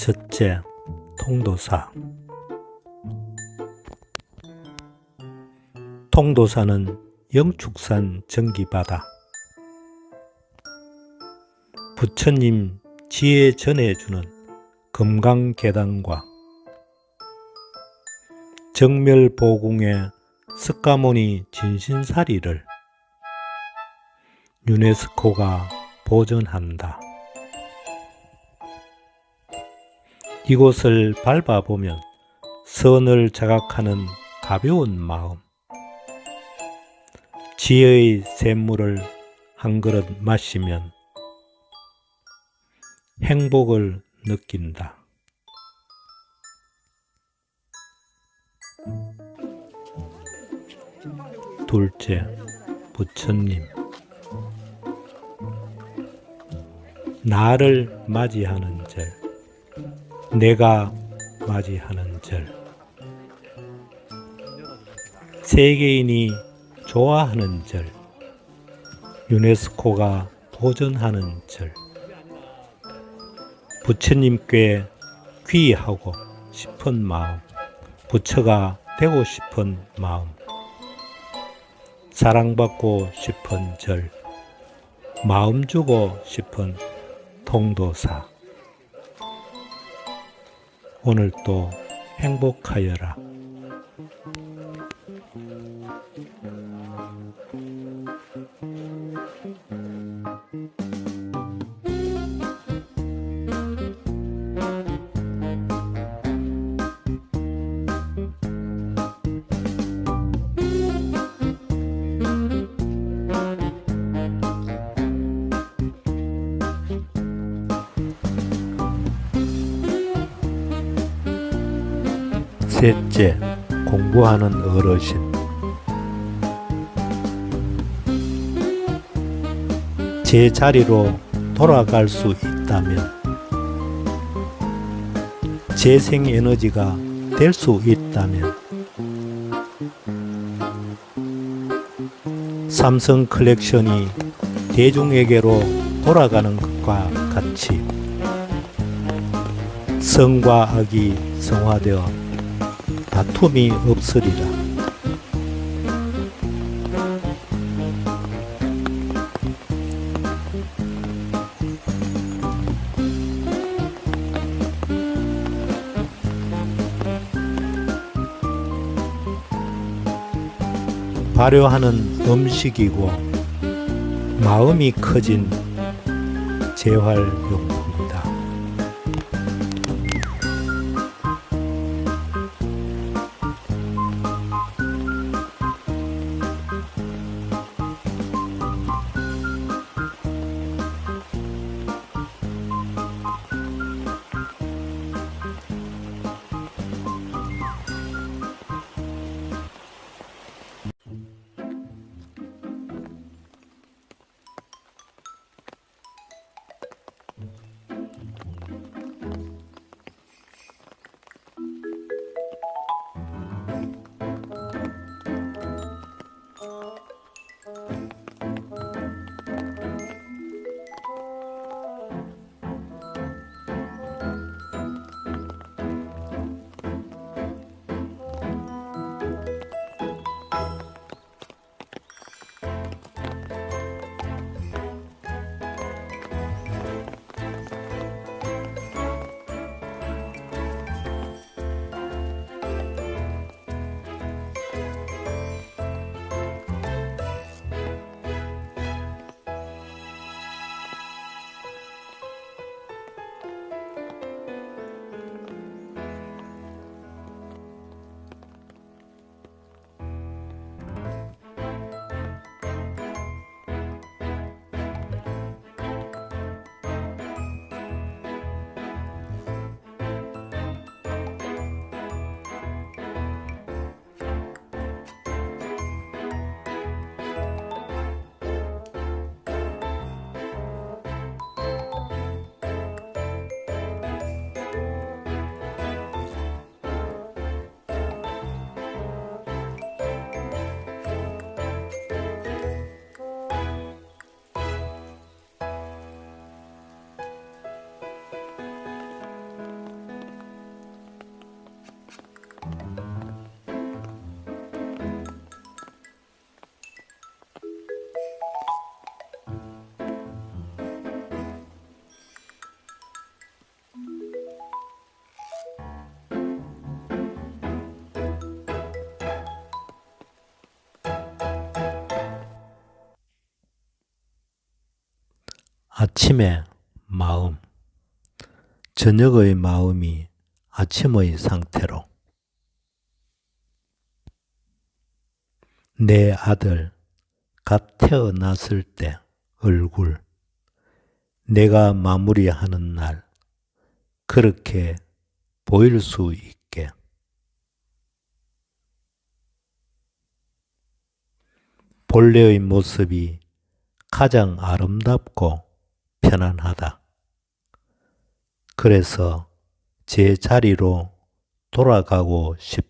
첫째, 통도사. 통도사는 영축산 전기바다. 부처님 지혜 전해주는 금강계단과 정멸보궁의 석가모니 진신사리를 유네스코가 보존한다. 이곳을 밟아보면 선을 자각하는 가벼운 마음, 지혜의 샘물을 한 그릇 마시면 행복을 느낀다. 둘째, 부처님. 나를 맞이하는 절. 내가 맞이하는 절. 세계인이 좋아하는 절. 유네스코가 보존하는 절. 부처님께 귀하고 싶은 마음. 부처가 되고 싶은 마음. 사랑받고 싶은 절. 마음 주고 싶은 통도사. 오늘도 행복하여라. 셋째, 공부하는 어르신. 제 자리로 돌아갈 수 있다면, 재생 에너지가 될 수 있다면, 삼성 컬렉션이 대중에게로 돌아가는 것과 같이 성과 악이 성화되어 다툼이 없으리라. 발효하는 음식이고 마음이 커진 재활용품 아침의 마음, 저녁의 마음이 아침의 상태로 내 아들 갓 태어났을 때 얼굴, 내가 마무리하는 날, 그렇게 보일 수 있게. 본래의 모습이 가장 아름답고 편안하다. 그래서 제 자리로 돌아가고 싶다.